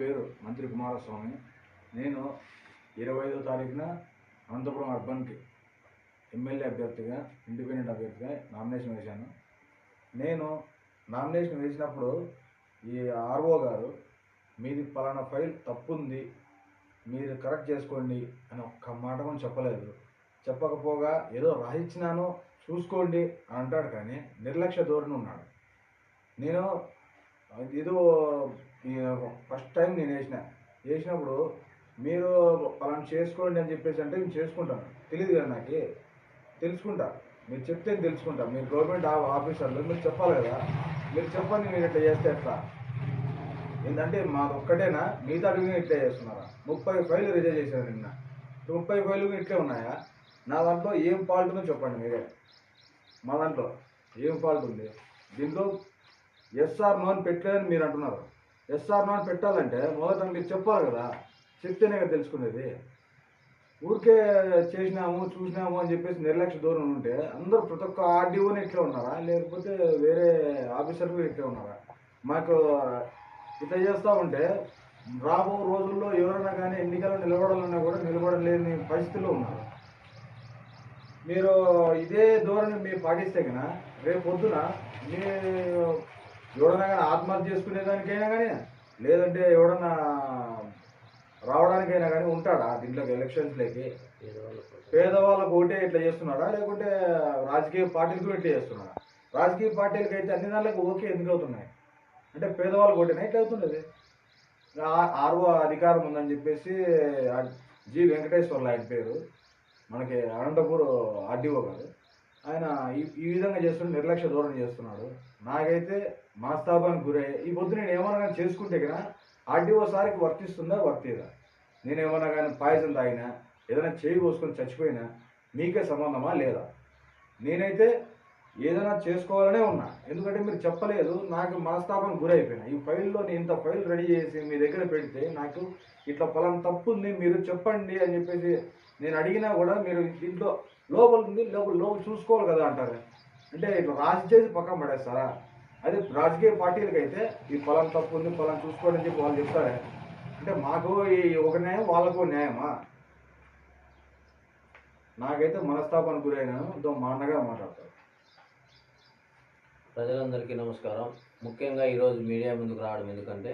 పేరు మంత్రి కుమారస్వామి. నేను ఇరవై ఐదో తారీఖున అనంతపురం అర్బన్కి ఎమ్మెల్యే అభ్యర్థిగా ఇండిపెండెంట్ అభ్యర్థిగా నామినేషన్ వేశాను. నేను నామినేషన్ వేసినప్పుడు ఈ ఆర్ఓ గారు మీది పలానా ఫైల్ తప్పుంది మీరు కరెక్ట్ చేసుకోండి అని ఒక్క మాట కూడా చెప్పలేదు. చెప్పకపోగా ఏదో రాసిచ్చినాను చూసుకోండి అని అంటాడు కానీ నిర్లక్ష్య ధోరణి ఉన్నాడు. నేను ఏదో ఫస్ట్ టైం నేను వేసిన. వేసినప్పుడు మీరు పలానా చేసుకోండి అని చెప్పేసి అంటే నేను చేసుకుంటాను. తెలియదు కదా నాకు. తెలుసుకుంటా. మీరు చెప్తే తెలుసుకుంటా. మీరు గవర్నమెంట్ ఆఫీసర్లు మీరు చెప్పాలి కదా. మీరు చెప్పండి మీరు ఇట్లా చేస్తే ఎట్లా? ఏంటంటే మాది ఒక్కటేనా? మిగతా అడిగిన ఇట్లా చేస్తున్నారా? ముప్పై ఫైలు రిజైన్ చేశారు నిన్న. ముప్పై ఫైలు కూడా ఇట్లే ఉన్నాయా? నా దాంట్లో ఏం ఫాల్ట్ ఉందో చెప్పండి మీరే. మా దాంట్లో ఏం ఫాల్ట్ ఉంది? దీంట్లో ఎస్ఆర్ నోన్ పెట్టలేదని మీరు అంటున్నారు. ఎస్ఆర్ నో అని పెట్టాలంటే మొదట మీరు చెప్పాలి కదా. చెప్తేనే కదా తెలుసుకునేది. ఊరికే చేసినాము చూసినాము అని చెప్పేసి నిర్లక్ష్య దూరం ఉంటే అందరూ ప్రతి ఒక్క ఆర్డీఓని ఇట్లా ఉన్నారా? లేకపోతే వేరే ఆఫీసర్ ఇట్లా ఉన్నారా? మాకు ఇట్లా చేస్తూ ఉంటే రాబో రోజుల్లో ఎవరైనా కానీ ఎన్నికల్లో నిలబడాలన్నా కూడా నిలబడలేని పరిస్థితిలో ఉన్నారు. మీరు ఇదే ధోరణి మీరు పాటిస్తే కన్నా రేపు పొద్దున మీ ఎవడన్నా కానీ ఆత్మహత్య చేసుకునేదానికైనా కానీ లేదంటే ఎవడన్నా రావడానికైనా కానీ ఉంటాడా దీంట్లోకి ఎలక్షన్స్లోకి? పేదవాళ్ళకు ఓటే ఇట్లా చేస్తున్నాడా? లేకుంటే రాజకీయ పార్టీలకు ఇట్లా చేస్తున్నాడా? రాజకీయ పార్టీలకు అయితే అన్ని దానికి ఓకే ఎందుకు అవుతున్నాయి? అంటే పేదవాళ్ళకు ఓటేనా? ఇట్లా అవుతున్నది ఆ- ఆర్ఓ అధికారం ఉందని చెప్పేసి జి వెంకటేశ్వర్లు ఆయన పేరు మనకి అనంతపూర్ ఆర్డీఓ గారు. ఆయన ఈ ఈ విధంగా చేస్తున్న నిర్లక్ష్య ధోరణి చేస్తున్నాడు. నాకైతే మనస్తాపానికి గురయ్యే ఈ పొద్దు నేను ఏమన్నా కానీ చేసుకుంటే కదా ఆర్డీఓ సారికి వర్తిస్తుందా వర్తిదా నేను ఏమన్నా కానీ పాయసం తాగినా ఏదైనా చేయి కోసుకొని చచ్చిపోయినా మీకే సంబంధమా లేదా? నేనైతే ఏదైనా చేసుకోవాలనే ఉన్నా. ఎందుకంటే మీరు చెప్పలేదు నాకు మనస్తాపం గురైపోయినా. ఈ ఫైల్లో నేను ఇంత ఫైల్ రెడీ చేసి మీ దగ్గర పెడితే నాకు ఇట్లా ఫలం తప్పు ఉంది మీరు చెప్పండి అని చెప్పేసి నేను అడిగినా కూడా మీరు దీంట్లో లోపల ఉంది లోపల లోపల చూసుకోవాలి కదా అంటారు. అంటే ఇట్లా రాసి చేసి పక్కన పడేస్తారా? అదే రాజకీయ పార్టీలకి అయితే ఈ పొలం తప్పు ఉంది పొలం చూసుకోండి అని చెప్పి వాళ్ళు చెప్తారే? అంటే మాకు ఈ ఒక న్యాయం వాళ్ళకు న్యాయమా? నాకైతే మనస్తాపానికి గురైనాను మా అన్నగా మాట్లాడతారు. ప్రజలందరికీ నమస్కారం. ముఖ్యంగా ఈరోజు మీడియా ముందుకు రావడం ఎందుకంటే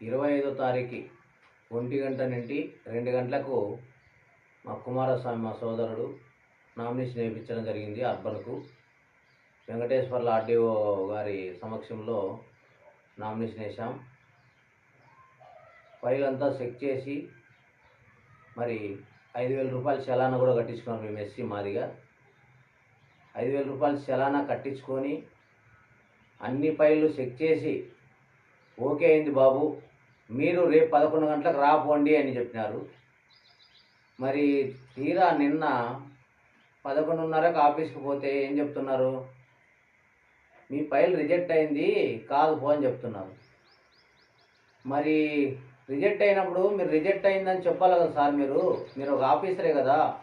ఇరవై ఐదో తారీఖు ఒంటి గంట నుండి రెండు గంటలకు మా కుమారస్వామి మా సోదరుడు నామినేషన్ వేయించడం జరిగింది అర్బన్కు. వెంకటేశ్వర్ల ఆర్డీఓ గారి సమక్షంలో నామినేషన్ వేసాం ఫైల్ అంతా చెక్ చేసి మరి ఐదు వేల రూపాయల చలానా కూడా కట్టించుకున్నాం మేము ఎస్సీ మాదిగా ఐదు వేల రూపాయల చలానా కట్టించుకొని అన్ని ఫైళ్ళు చెక్ చేసి ఓకే అయింది బాబు మీరు రేపు పదకొండు గంటలకు రాపోండి అని చెప్పినారు. మరి తీరా నిన్న పదకొండున్నరకు ఆఫీస్కి పోతే ఏం చెప్తున్నారు? మీ ఫైల్ రిజెక్ట్ అయింది కాదు పో అని చెప్తున్నారు. మరి రిజెక్ట్ అయినప్పుడు మీరు రిజెక్ట్ అయిందని చెప్పాలి కదా సార్ మీరు మీరు ఒక ఆఫీసరే కదా.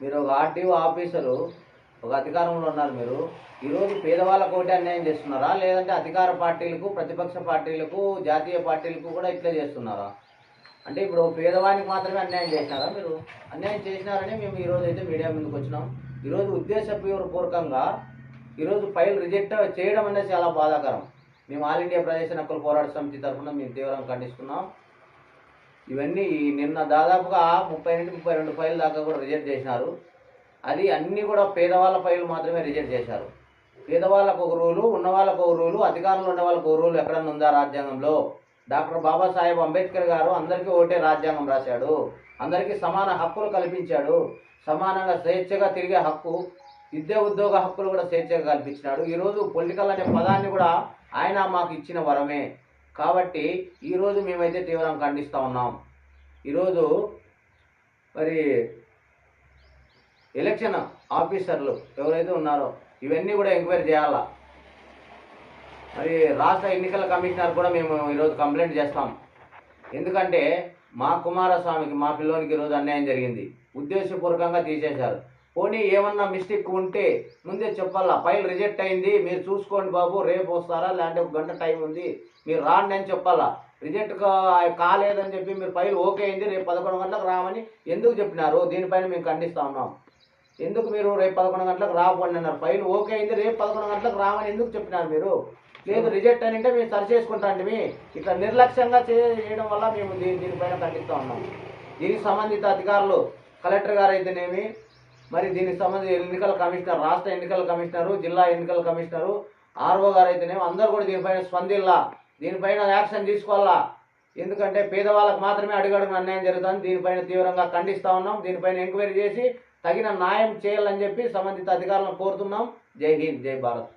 మీరు ఒక ఆర్టీఓ ఆఫీసరు ఒక అధికారంలో ఉన్నారు మీరు. ఈరోజు పేదవాళ్ళకు ఒకటి అన్యాయం చేస్తున్నారా? లేదంటే అధికార పార్టీలకు ప్రతిపక్ష పార్టీలకు జాతీయ పార్టీలకు కూడా ఇట్లా చేస్తున్నారా? అంటే ఇప్పుడు పేదవానికి మాత్రమే అన్యాయం చేసినారా మీరు? అన్యాయం చేసినారని మేము ఈరోజు అయితే మీడియా ముందుకు వచ్చినాం. ఈరోజు ఉద్దేశపూర్వకంగా ఈరోజు ఫైల్ రిజెక్ట్ చేయడం అనేది చాలా బాధాకరం. మేము ఆల్ ఇండియా ప్రదేశ హక్కుల పోరాట సమితి తరఫున మేము తీవ్రంగా ఖండిస్తున్నాం. ఇవన్నీ నిన్న దాదాపుగా ముప్పై నుండి ముప్పై రెండు ఫైల్ దాకా కూడా రిజెక్ట్ చేసినారు. అది అన్నీ కూడా పేదవాళ్ళ ఫైల్ మాత్రమే రిజెక్ట్ చేశారు. పేదవాళ్ళకు ఒక రూలు ఉన్న వాళ్ళకు ఒక రూలు అధికారంలో ఉన్న వాళ్ళకు ఒక రూలు ఎక్కడన్నా ఉందా రాజ్యాంగంలో? డాక్టర్ బాబాసాహెబ్ అంబేద్కర్ గారు అందరికీ ఒకటే రాజ్యాంగం రాశాడు. అందరికీ సమాన హక్కులు కల్పించాడు. సమానంగా స్వేచ్ఛగా తిరిగే హక్కు విద్యా ఉద్యోగ హక్కులు కూడా స్వేచ్ఛగా కల్పించినాడు. ఈరోజు పొలిటికల్ అనే పదాన్ని కూడా ఆయన మాకు ఇచ్చిన వరమే. కాబట్టి ఈరోజు మేమైతే తీవ్రంగా ఖండిస్తూ ఉన్నాం. ఈరోజు మరి ఎలక్షన్ ఆఫీసర్లు ఎవరైతే ఉన్నారో ఇవన్నీ కూడా ఎంక్వైరీ చేయాలా? మరి రాష్ట్ర ఎన్నికల కమిషనర్ కూడా మేము ఈరోజు కంప్లైంట్ చేస్తాం. ఎందుకంటే మా కుమారస్వామికి మా పిల్లోనికి ఈరోజు అన్యాయం జరిగింది. ఉద్దేశపూర్వకంగా తీసేశారు. పోనీ ఏమన్నా మిస్టేక్ ఉంటే ముందే చెప్పాలా? ఫైల్ రిజెక్ట్ అయింది మీరు చూసుకోండి బాబు రేపు వస్తారా? లేదంటే ఒక గంట టైం ఉంది మీరు రాండి అని చెప్పాలా? రిజెక్ట్ కాలేదని చెప్పి మీరు ఫైల్ ఓకే అయింది రేపు పదకొండు గంటలకు రామని ఎందుకు చెప్పినారు? దీనిపైన మేము ఖండిస్తా ఉన్నాం. ఎందుకు మీరు రేపు పదకొండు గంటలకు రాకండి అన్నారు. ఫైల్ ఓకే అయింది రేపు పదకొండు గంటలకు రామని ఎందుకు చెప్పినారు మీరు? లేదు రిజెక్ట్ అని అంటే మేము సరి చేసుకుంటా ఇట్లా నిర్లక్ష్యంగా చేయడం వల్ల మేము దీని దీనిపైన ఖండిస్తూ ఉన్నాం. దీనికి సంబంధిత అధికారులు కలెక్టర్ గారు అయితేనేమి మరి దీనికి సంబంధించి ఎన్నికల కమిషనర్ రాష్ట్ర ఎన్నికల కమిషనరు జిల్లా ఎన్నికల కమిషనరు ఆర్ఓ గారు అయితేనేమి అందరూ కూడా దీనిపైన స్పందిల్లా. దీనిపైన యాక్షన్ తీసుకోవాలా? ఎందుకంటే పేదవాళ్ళకు మాత్రమే అడుగడుగున అన్యాయం జరుగుతుంది. దీనిపైన తీవ్రంగా ఖండిస్తూ ఉన్నాం. దీనిపైన ఎంక్వైరీ చేసి తగిన న్యాయం చేయాలని చెప్పి సంబంధిత అధికారులను కోరుతున్నాం. జై హింద్ జై భారత్.